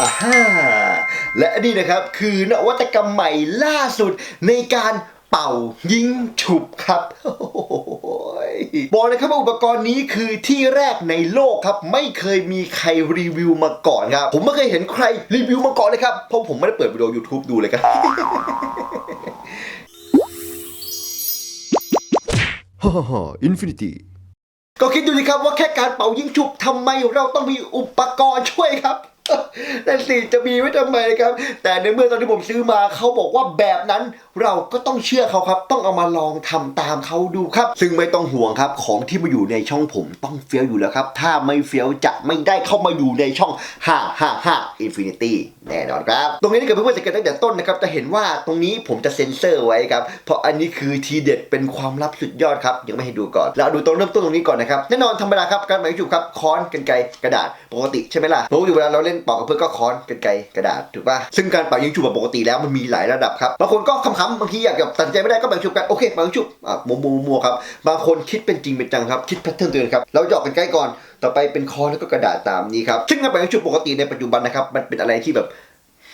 อ่าฮ่าและนี่นะครับคือนวัตกรรมใหม่ล่าสุดในการเป่ายิงฉุบครับบอกเลยครับว่าอุปกรณ์นี้คือที่แรกในโลกครับ ไม่เคยมีใครรีวิวมาก่อนครับ ผมไม่เคยเห็นใครรีวิวมาก่อนเลยครับ เพราะผมไม่ได้เปิดวิดีโอ YouTube ดูเลยครับฮ่าฮ่าอินฟินิตี้ก็คิดดูสิครับว่าแค่การเป่ายิงฉุบทำไมเราต้องมีอุปกรณ์ช่วยครับ นั่นสิจะมีไว้ทำไมครับ แต่ในเมื่อตอนที่ผมซื้อมาเขาบอกว่าแบบนั้นเราก็ต้องเชื่อเขาครับ ต้องเอามาลองทำตามเขาดูครับ ซึ่งไม่ต้องห่วงครับ ของที่มาอยู่ในช่องผมต้องเฟี้ยวอยู่แล้วครับ ถ้าไม่เฟี้ยวจะไม่ได้เข้ามาอยู่ในช่อง 555 Infinity แน่นอนครับ ตรงนี้ถ้าเกิดเพื่อนๆสังเกตตั้งแต่ต้นนะครับ จะเห็นว่าตรงนี้ผมจะเซ็นเซอร์ไว้ครับ เพราะอันนี้คือทีเด็ดเป็นความลับสุดยอดครับ ยังไม่ให้ดูก่อน เราดูตรงเริ่มต้นตรงนี้ก่อนนะครับ แน่นอนธรรมดาครับการหมายจุบครับค้อนกันไกกระดาษปกติใช่ไหมล่ะปกติเวลาเราเล่นป่ากับเพื่อนก็ค้อนกันไกกระดาษถูกป่ะซึ่งการเป่ายิงจุบแบบปกติแล้วมันมีหลายระดับครับบางคนก็คำๆบางทีอยากแบบตัดใจไม่ได้ก็แบ่งชุบกันโอเคแบ่งชุบอะมัวมัวมัวครับบางคนคิดเป็นจริงเป็นจังครับคิดแพทเทิร์นตัวเองครับเราหยอกกันใกล้ก่อน ต่อไปเป็นคอแล้วก็กระดาษตามนี้ครับซึ่งการแบ่งชุบปกติในปัจจุบันนะครับมันเป็นอะไรที่แบบ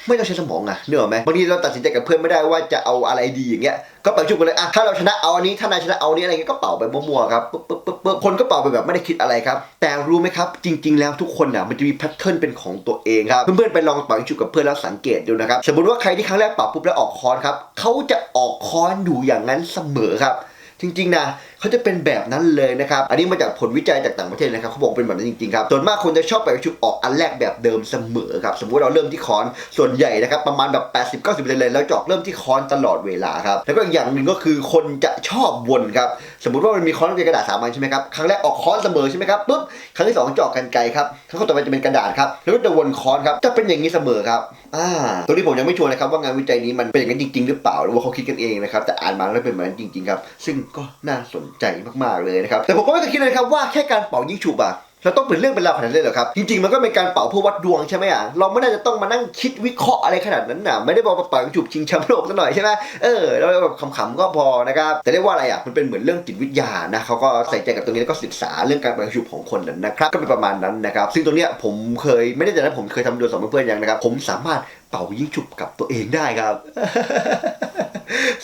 ไม่ต้องใช้สมองอะเนกอะไหมบางทีเราตัดสินใจกับเพื่อนไม่ได้ว่าจะเอาอะไรดีอย่างเงี้ยก็เป่าชุบกันเลยอะถ้าเราชนะเอาอันนี้ถ้านายชนะเอาอันนี้อะไรเงี้ยก็เป่าไปมั่วๆครับปึ๊บปึ๊บปึ๊บปึ๊บคนก็เป่าไปแบบไม่ได้คิดอะไรครับ แต่รู้ไหมครับจริง ๆ แล้วทุกคนอะมันจะมีแพทเทิร์นเป็นของตัวเองครับเพื่อนๆไปลองเป่าชุบกับเพื่อนแล้วสังเกตดูนะครับสมมติว่าใครที่ครั้งแรกเป่าปุ๊บแล้วออกคอนครับเขาจะออกคอนอยู่อย่างนั้นเสมอครับ จริงๆนะเขาจะเป็นแบบนั้นเลยนะครับ อันนี้มาจากผลวิจัยจากต่างประเทศนะครับเขาบอกเป็นแบบนั้นจริงๆครับ ส่วนมากคนจะชอบไปประชุบออกอันแรกแบบเดิมเสมอครับ สมมุติเราเริ่มที่ค้อน ส่วนใหญ่นะครับประมาณแบบ 80 90เลยแล้วจอกเริ่มที่ค้อนตลอดเวลาครับ แล้วก็อีกอย่างหนึ่งก็คือคนจะชอบวนครับ สมมติว่ามันมีค้อนเป็นกระดาษสามอันใช่ไหมครับ ครั้งแรกออกค้อนเสมอใช่ไหมครับปุ๊บ ครั้งที่สองจอกกันไกลครับครั้งต่อไปจะเป็นกระดาษครับ แล้วก็จะวนค้อนครับ จะเป็นอย่างนี้เสมอครับอ่าตัวนี้ผมยังไม่ชัวร์นะครับว่างานวิจัยนี้มันเป็นอย่างนั้นจริง ๆ หรือเปล่าหรือว่าเขาคิดกันเองนะครับแต่อ่านมาแล้วเป็นแบบนั้นจริง ๆ ครับ ซึ่งก็น่าสนใจมากๆเลยนะครับแต่ผมก็ไม่เคยคิดเลยครับว่าแค่การเป่ายิงฉุบอะเราต้องเป็นเรื่องเป็นราวขนาดนั้นเลยเหรอครับ จริงๆ มันก็เป็นการเป่าเพื่อวัดดวงใช่ไหมอะ เราไม่น่าจะต้องมานั่งคิดวิเคราะห์อะไรขนาดนั้นน่ะ ไม่ได้บอกเป่ายิงฉุบชิงแชมป์โลกซะหน่อยใช่ไหมเออ เราแบบขำๆก็พอนะครับ แต่เรียกว่าอะไรอะ มันเป็นเหมือนเรื่องจิตวิทยานะเขาก็ใส่ใจกับตรงนี้แล้วก็ศึกษาเรื่องการเป่ายิงฉุบของคนนั้นนะครับ ก็เป็นประมาณนั้นนะครับ ซึ่งตรงเนี้ยผมเคยไม่ได้แต่นั้นผมเคยทำโดูสองเพื่อนๆยังนะครับ ผมสามารถเป่ายิงฉุบกับตัวเองได้ครับ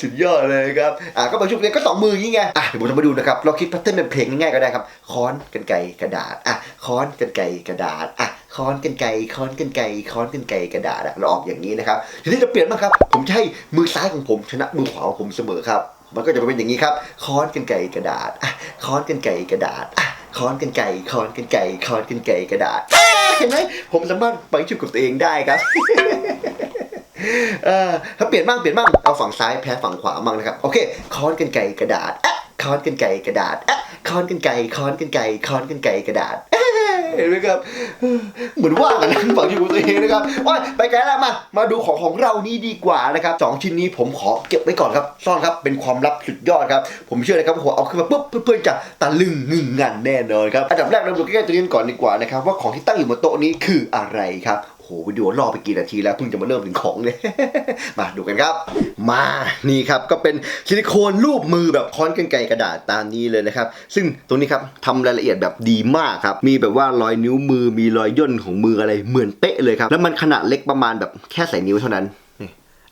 สุดยอดเลยครับ อะก็บางช่วงนี้ก็สองมืออย่างงี้ไง อะเดี๋ยวผมจะมาดูนะครับ เราคิดแพทเทิร์นเป็นเพลงง่ายๆก็ได้ครับ ค้อนกันไกกระดาษ อะ ค้อนกันไกกระดาษ อะ ค้อนกันไกค้อนกันไกค้อนกันไกกระดาษอะเราออกอย่างนี้นะครับ ทีนี้จะเปลี่ยนบ้างครับ ผมจะให้มือซ้ายของผมชนะมือขวาของผมเสมอครับ มันก็จะเป็นอย่างนี้ครับ ค้อนกันไกกระดาษ อะ ค้อนกันไกกระดาษ อะ ค้อนกันไกค้อนกันไกค้อนกันไกกระดาษเอ๊ะเห็นไหมผมสามารถไปชุบกับตัวเองได้ครับ เออถ้าเปลี่ยนบ้างเปลี่ยนบ้างเอาฝั่งซ้ายแพ้ฝั่งขวาบ้างนะครับโอเคค้อนกันไกกระดาษอะค้อนกันไกกระดาษอะค้อนกันไกค้อนกันไกค้อนกันไกกระดาษเห็นไหมครับเหมือนว่ากันะฝั่งอยู่ตัวเองนะครับว่าไปไกลแล้วมา มาดูของของเรานี่ดีกว่านะครับสองชิ้นนี้ผมขอเก็บไว้ก่อนครับ ซ่อนครับเป็นความลับสุดยอดครับ ผมเชื่อเลยครับว่าผมเอาขึ้นมาปุ๊บเพื่อนๆจะตะลึงงึงงันแน่นอนครับอันดับแรกเราดูใกล้ๆตัวนี้ก่อนดีกว่านะครับว่าของที่ตั้งอยู่บนโต๊ะนี้คืออะไรครับ วิดีโอรอไปกี่นาทีแล้วเพิ่งจะมาเริ่มถึงของเลยมาดูกันครับ มานี่ครับก็เป็นซิลิโคนรูปมือแบบค้อนกันไกกระดาษตามนี้เลยนะครับ ซึ่งตรงนี้ครับทำรายละเอียดแบบดีมากครับ มีแบบว่ารอยนิ้วมือมีรอยย่นของมืออะไรเหมือนเป๊ะเลยครับ แล้วมันขนาดเล็กประมาณแบบแค่ใส่นิ้วเท่านั้น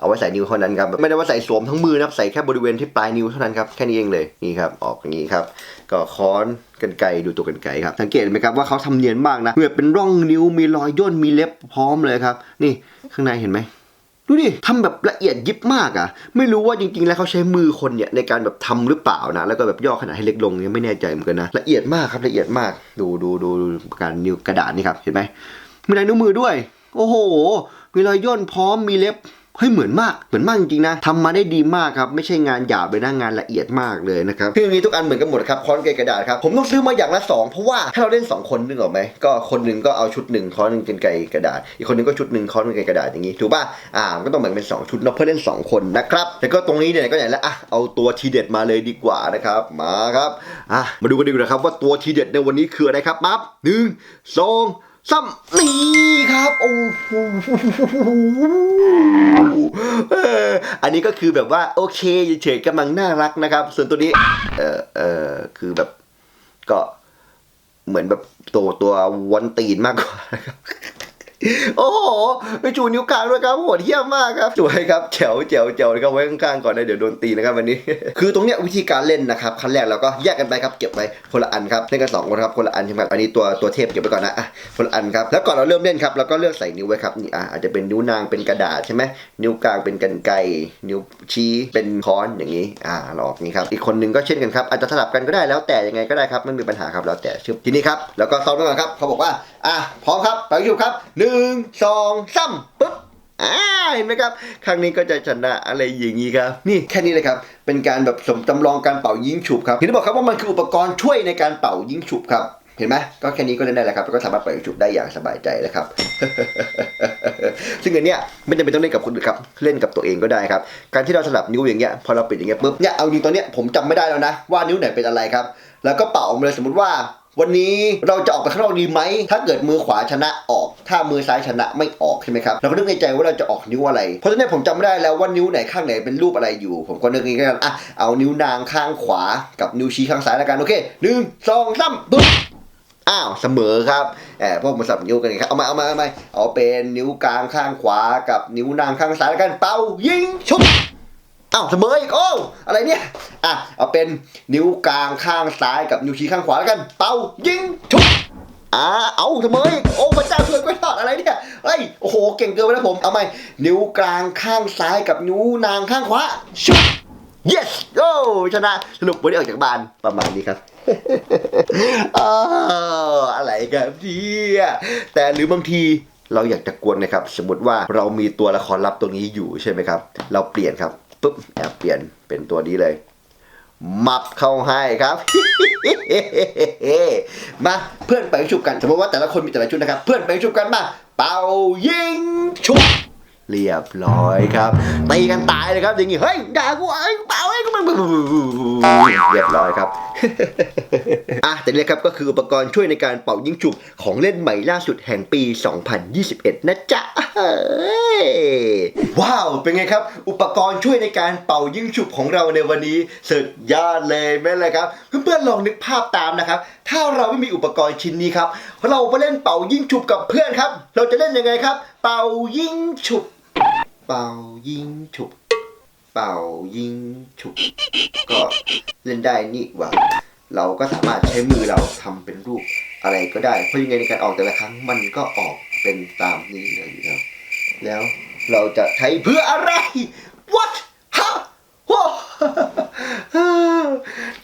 เอาไว้ใส่นิ้วเท่านั้นครับไม่ได้ว่าใส่สวมทั้งมือนะครับใส่แค่บริเวณที่ปลายนิ้วเท่านั้นครับแค่นี้เองเลยนี่ครับออกอย่างนี้ครับก็ค้อนกันไกดูตัวกันไกครับสังเกตไหมครับว่าเขาทำเนียนมากนะเหมือนเป็นร่องนิ้วมีรอยย่นมีเล็บพร้อมเลยครับ นี่ข้างในเห็นไหมดูดิทำแบบละเอียดยิบมากอะ่ะ ไม่รู้ว่าจริงๆ แล้วเขาใช้มือคนเนี่ยในการแบบทำหรือเปล่านะ แล้วก็แบบย่อขนาดให้เล็กลงเนี่ยไม่แน่ใจเหมือนกันนะ ละเอียดมากครับละเอียดมาก ดูดูดูดูการนิ้วกระดาษนี่ครับ เห็นไหมมีลายนิ้วมือด้วย โอ้โห มีรอยย่นพร้อมมีเล็บ เฮ้ยเหมือนมากเหมือนมากจริงๆนะทำมาได้ดีมากครับไม่ใช่งานหยาบเลยนะงานละเอียดมากเลยนะครับคืออย่างนี้ทุกอันเหมือนกันหมดครับค้อนเกยกระดาษครับผมต้องซื้อมาอย่างละสองเพราะว่าถ้าเราเล่นสองคนนึกออกไหมก็คนหนึ่งก็เอาชุดหนึ่งค้อนหนึ่งกันไกกระดาษ อีกคนหนึงก็ชุดหนึ่งค้อนกันไกรกระดาษอย่างนี้ถูกป่ะอ่ามันก็ต้องแบ่งเป็นสองชุดเนาะเพื่อเล่นสองคนนะครับแล้วก็ตรงนี้เนี่ยก็อย่ละอะเอาตัวทีเด็ดมาเลยดีกว่านะครับมาครับอะมาดูกันดีกว่าครับว่าตัวทีเด็ดในวันนี้คืออะไรครับปั๊บหนึ่งสอง ซัมนี่ครับ โอ้โหเอออันนี้ก็คือแบบว่า โอเคเฉยๆกำลังน่ารักนะครับ ส่วนตัวนี้ เออเออคือแบบก็เหมือนแบบตัวตัววันตีนมากกว่านะครับ โอ้โหไปจูนิ้วกลางด้วยครับโหดเยี่ยมมากครับสวยครับแจ๋วแจ๋วแจ๋วนะครับไว้ข้างๆก่อนนะเดี๋ยวโดนตีนะครับวันนี้ คือตรงเนี้ยวิธีการเล่นนะครับขั้นแรกเราก็แยกกันไปครับเก็บไว้คนละอันครับเล่นกันสองคนครับคนละอันใช่ไหมอันนี้ตัวตัวเทพเก็บไว้ก่อนนะอะคนละอันครับแล้วก่อนเราเริ่มเล่นครับเราก็เลือกใส่นิ้วไว้ครับนี่อะอาจจะเป็นนิ้วนางเป็นกระดาษใช่ไหมนิ้วกลางเป็นกันไกรนิ้วชี้เป็นค้อนอย่างนี้อ่าเราออกนี้ครับอีกคนนึงก็เช่นกันครับอาจจะสลับกันก็ได้แล้วแต่ยังไงก็ได้ครับไม่มีปัญหาครับแล้วแต่ชึบทีนี้ครับแล้วก็ซ้อมกันก่อนครับเขาบอกว่าอะพร้อมครับไปยูครับหนึ่งสองสามปึ๊บอ่าเห็นไหมครับ ครั้งนี้ก็จะชนะอะไรอย่างนี้ครับ นี่แค่นี้เลยครับ เป็นการแบบสมจำลองการเป่ายิงฉุบครับเห็นบอกครับว่ามันคืออุปกรณ์ช่วยในการเป่ายิงฉุบครับ เห็นไหมก็แค่นี้ก็เล่นได้แล้วครับก็สามารถเป่ายิงฉุบได้อย่างสบายใจแล้วครับ ซึ่งอันเนี้ยไม่จำเป็นต้องเล่นกับคนอื่นครับ เล่นกับตัวเองก็ได้ครับ การที่เราสลับนิ้วอย่างเงี้ย พอเราปิดอย่างเงี้ยปุ๊บ เนี่ย เอาจริงตอนเนี้ยผมจำไม่ได้แล้วนะว่านิ้วไหนเป็นอะไรครับ แล้วก็เป่ามาเลยสมมติว่า วันนี้เราจะออกไปข้างนอกดีไหม ถ้าเกิดมือขวาชนะออก ถ้ามือซ้ายชนะไม่ออกใช่ไหมครับ เราก็นึกในใจว่าเราจะออกนิ้วอะไร เพราะฉะนั้นผมจำไม่ได้แล้วว่านิ้วไหนข้างไหนเป็นรูปอะไรอยู่ ผมก็นึกอย่างนี้กันอะ เอานิ้วนางข้างขวากับนิ้วชี้ข้างซ้ายแล้วกัน โอเคหนึ่งสองสามปุ๊บอ้าวเสมอครับแอบพวกมาสับนิ้วกันครับ เอามา เอามา เอามา เอาเป็นนิ้วกลางข้างขวากับนิ้วนางข้างซ้ายแล้วกัน เป่ายิงชุบ อ้าวเสมออีกโอ้อะไรเนี่ยอะเอาเป็นนิ้วกลางข้างซ้ายกับนิ้วชี้ข้างขวาแล้วกัน เป่ายิงชุบอ่าเอาเสมออีกโอ้พระเจ้าช่วยกล้วยทอดอะไรเนี่ยเฮ้ยโอ้โหเก่งเกินไปแล้วผมเอาไหมนิ้วกลางข้างซ้ายกับนิ้วนางข้างขวาชุบ yes โอ้ชนะสรุปวันนี้ออกจากบ้านประมาณนี้ครับอ้าวอะไรกันเนี่ยแต่หรือบางทีเราอยากจะกวนนะครับ สมมติว่าเรามีตัวละครลับตัวนี้อยู่ใช่ไหมครับ เราเปลี่ยนครับ ปุ๊บแอบเปลี่ยนเป็นตัวนี้เลยมับเข้าให้ครับ มาเพื่อนไปชุบกัน สมมติว่าแต่ละคนมีแต่ละชุดนะครับ เพื่อนไปชุบกันมา เป่ายิงชุบ เรียบร้อยครับตีกันตายเลยครับอย่างงี้เฮ้ยด่ากูเอ้ยเปล่าเอ้ยกูมันเรียบร้อยครับอะแต่เนี่ยครับก็คืออุปกรณ์ช่วยในการเป่ายิงฉุบของเล่นใหม่ล่าสุดแห่งปี 2021 นะจ๊ะเฮ้ยว้าวเป็นไงครับ อุปกรณ์ช่วยในการเป่ายิงฉุบของเราในวันนี้สุดยอดเลยแม่เลยครับเพื่อนๆลองนึกภาพตามนะครับ ถ้าเราไม่มีอุปกรณ์ชิ้นนี้ครับเราไปเล่นเป่ายิงฉุบกับเพื่อนครับ เราจะเล่นยังไงครับ เป่ายิงฉุบ เป่ายิงฉุบ เป่ายิงฉุบ ก็เล่นได้นี่หว่า เราก็สามารถใช้มือเราทำเป็นรูปอะไรก็ได้ เพราะยังไงในการออกแต่ละครั้งมันก็ออกเป็นตามนี้เลยอยู่แล้วแล้วเราจะใช้เพื่ออะไร what ฮะ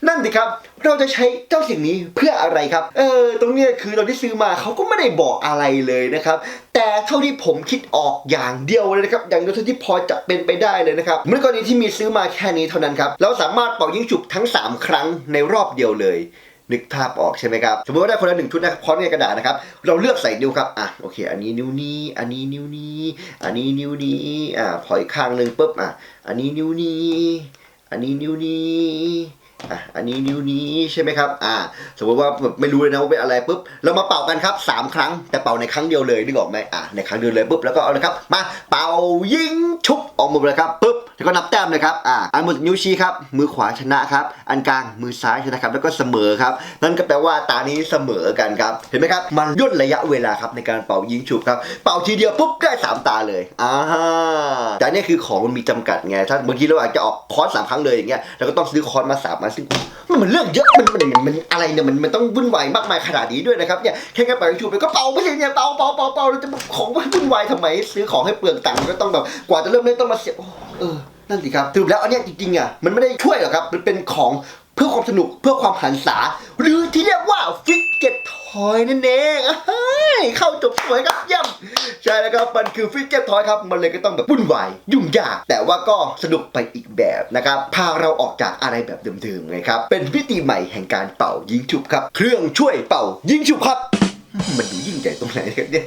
นั่นสิครับ เราจะใช้เจ้าสิ่งนี้เพื่ออะไรครับ เออ ตรงนี้คือเราที่ซื้อมาเขาก็ไม่ได้บอกอะไรเลยนะครับ แต่เท่าที่ผมคิดออกอย่างเดียวเลยนะครับ อย่างเดียวที่พอจะเป็นไปได้เลยนะครับเมื่อกรณีที่มีซื้อมาแค่นี้เท่านั้นครับ เราสามารถเป่ายิงฉุบทั้ง 3 ครั้งในรอบเดียวเลยนึกภาพออกใช่ไหมครับ สมมติว่าได้คนละหนึ่งชุดนะครับพร้อมในกระดาษนะครับ เราเลือกใส่นิ้วครับ อะ โอเค อันนี้นิ้วนี้ อันนี้นิ้วนี้ อันนี้นิ้วนี้ อ่าพออีกข้างหนึ่งปุ๊บ อะ อันนี้นิ้วนี้ อันนี้นิ้วนี้ อะอันนี้นิ้วนี้ใช่ไหมครับ อ่า สมมติว่าแบบไม่รู้เลยนะว่าเป็นอะไรปุ๊บ เรามาเป่ากันครับสามครั้ง แต่เป่าในครั้งเดียวเลยนึกออกไหมอะในครั้งเดียวเลยปุ๊บ แล้วก็เอาเลยครับ มา เป่ายิงชุบออกหมดเลยครับปุ๊บ แล้วก็นับแต้มเลยครับอ่าอันบนนิ้วชี้ครับมือขวาชนะครับ อันกลางมือซ้ายชนะครับ แล้วก็เสมอครับนั่นก็แปลว่าตานี้เสมอกันครับเห็นไหมครับมันย่นระยะเวลาครับในการเป่ายิงฉุบครับเป่าทีเดียวปุ๊บได้สามตาเลยอ่าแต่อันนี่คือของมันมีจำกัดไงถ้าบางทีเราอาจจะออกคอร์สสามครั้งเลยอย่างเงี้ยเราก็ต้องซื้อคอร์สมาสามมาซึ่งมันมันเรื่องเยอะมันมันมันมันอะไรเนี่ยมันมันต้องวุ่นวายมากมายขนาดนี้ด้วยนะครับเนี่ยแค่การเป่ายิงฉุบไปก็เป่าไปเลยเนี่ยเป่าเป่าเป่าเป่าเราจะของวุ่นวายทำไมซื้อของให้เปลืองตังค์ก็ต้องแบบกว่าจะเริ่มเล่นต้องมาเสียโอ้ เออนั่นสิครับสรุปแล้วอันเนี้ยจริงๆอะมันไม่ได้ช่วยหรอกครับ มันเป็นของเพื่อความสนุกเพื่อความหันษา หรือที่เรียกว่าฟิกเก็ตทอยนั่นเองเฮ้ยเข้าจบสวยครับเยี่ยมใช่แล้วครับมันคือฟิกเก็ตทอยครับ มันเลยก็ต้องแบบวุ่นวายยุ่งยาก แต่ว่าก็สนุกไปอีกแบบนะครับพาเราออกจากอะไรแบบเดิมๆไงครับเป็นพิธีใหม่แห่งการเป่ายิงฉุบครับ เครื่องช่วยเป่ายิงฉุบครับ มันดูยิ่งใหญ่ตรงไหนกันเนี่ย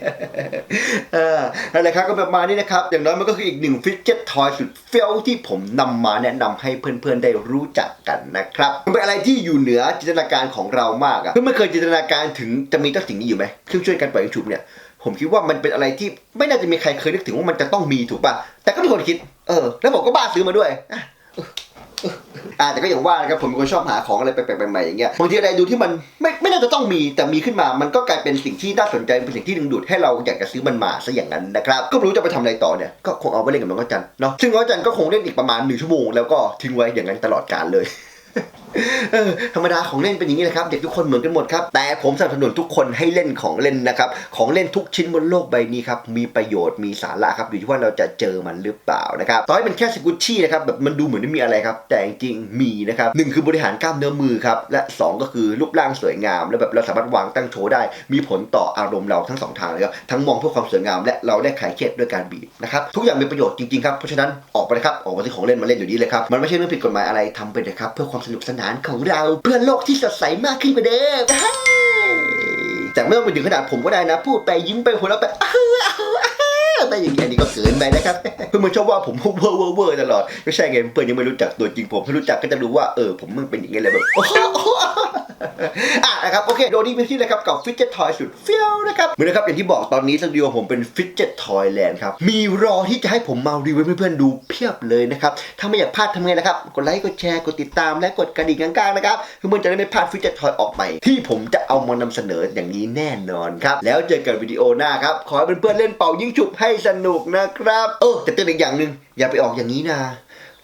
ออนั่นแหละครับก็ประมาณนี้นะครับ อย่างน้อยมันก็คืออีกหนึ่งฟิกเก็ตทอยสุดเฟี้ยวที่ผมนำมาแนะนำให้เพื่อนๆได้รู้จักกันนะครับมันเป็นอะไรที่อยู่เหนือจินตนาการของเรามากอะเพื่อนไม่เคยจินตนาการถึงจะมีเจ้าสิ่งนี้อยู่ไหมเครื่องช่วยการปล่อยฉุบเนี่ยผมคิดว่ามันเป็นอะไรที่ไม่น่าจะมีใครเคยนึกถึงว่ามันจะต้องมีถูกป่ะแต่ก็มีคนคิดเออแล้วผมก็บ้าซื้อมาด้วย อ่าแต่ก็อย่างว่านะครับผมเป็นคนชอบหาของอะไรแปลกๆใหม่ๆอย่างเงี้ยบางทีอะไรดูที่มันไม่ไม่น่าจะต้องมีแต่มีขึ้นมามันก็กลายเป็นสิ่งที่น่าสนใจเป็นสิ่งที่ดึงดูดให้เราอยากจะซื้อมันมาซะอย่างนั้นนะครับก็ไม่รู้จะไปทำอะไรต่อเนี่ยก็คงเอาไปเล่นกับน้องจันเนาะซึ่งน้องจันก็คงเล่นอีกประมาณหนึ่งชั่วโมงแล้วก็ทิ้งไว้อย่างนั้นตลอดกาลเลย เออธรรมดาของเล่นเป็นอย่างนี้แหละครับ เด็กทุกคนเหมือนกันหมดครับ แต่ผมสนับสนุนทุกคนให้เล่นของเล่นนะครับ ของเล่นทุกชิ้นบนโลกใบนี้ครับ มีประโยชน์มีสาระครับ อยู่ที่ว่าเราจะเจอมันหรือเปล่านะครับต่อให้เป็นแค่สกุชชี่นะครับแบบมันดูเหมือนไม่มีอะไรครับ แต่จริงมีนะครับหนึ่งคือบริหารกล้ามเนื้อมือครับ และสองก็คือรูปร่างสวยงาม แล้วแบบเราสามารถวางตั้งโชว์ได้ มีผลต่ออารมณ์เราทั้งสองทางเลยครับ ทั้งมองเพื่อความสวยงาม และเราได้คลายเครียดด้วยการบีบนะครับ ทุกอย่างมีประโยชน์จริงๆครับ เพราะฉะนั้นออกไปนะครับ ออกมาซื้อของเล่นมาเล่นอยู่นี้เลยครับ มันไม่ใช่เรื่องผิดกฎหมายอะไรทำไปเลยครับเพื่อความสนุกสนานของเรา เพื่อโลกที่สดใสมากขึ้นกว่าเดิมแต่ไม่ต้องไปถึงขนาดผมก็ได้นะ พูดไปยิ้มไปหัวเราะไป แต่อย่างนี้อันนี้ก็เกินไปนะครับเพื่อนมันชอบว่าผมเวอร์เวอร์เวอร์ตลอดไม่ใช่ไงเพื่อนยังไม่รู้จักตัวจริงผมถ้ารู้จักก็จะรู้ว่าเออผมมึงเป็นอย่างนี้เลยแบบอะนะครับโอเคโดนี้เป็นที่เลยครับกับฟิตเจ็ตทอยสุดเฟี้ยวนะครับเหมือนนะครับอย่างที่บอกตอนนี้สตูดิโอผมเป็นฟิตเจ็ตทอยแลนด์ครับมีรอที่จะให้ผมมารีวิวเพื่อนๆดูเพียบเลยนะครับถ้าไม่อยากพลาดทำไงนะครับกดไลค์กดแชร์กดติดตามและกดกระดิ่งกลางๆนะครับเพื่อนๆจะได้ไม่พลาดฟิตเจ็ตทอยออกใหม่ที่ผมจะเอามานำเสนออย่างนี้แน่นอนครับแล้วเจอกันวิดีโอหน้าครับขอให้เพื่อนๆเล่นเป่ายิงฉุบให้สนุกนะครับเออแต่เตือนอีกอย่างหนึ่งอย่าไปออกอย่างนี้นะ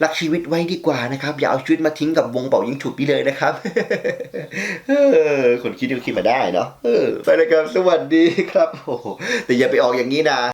รักชีวิตไว้ดีกว่านะครับ อย่าเอาชีวิตมาทิ้งกับวงเป่ายิงฉุบนี่เลยนะครับคนคิดก็คิดมาได้เนาะเอไปเลยครับสวัสดีครับโอ้แต่อย่าไปออกอย่างนี้นะ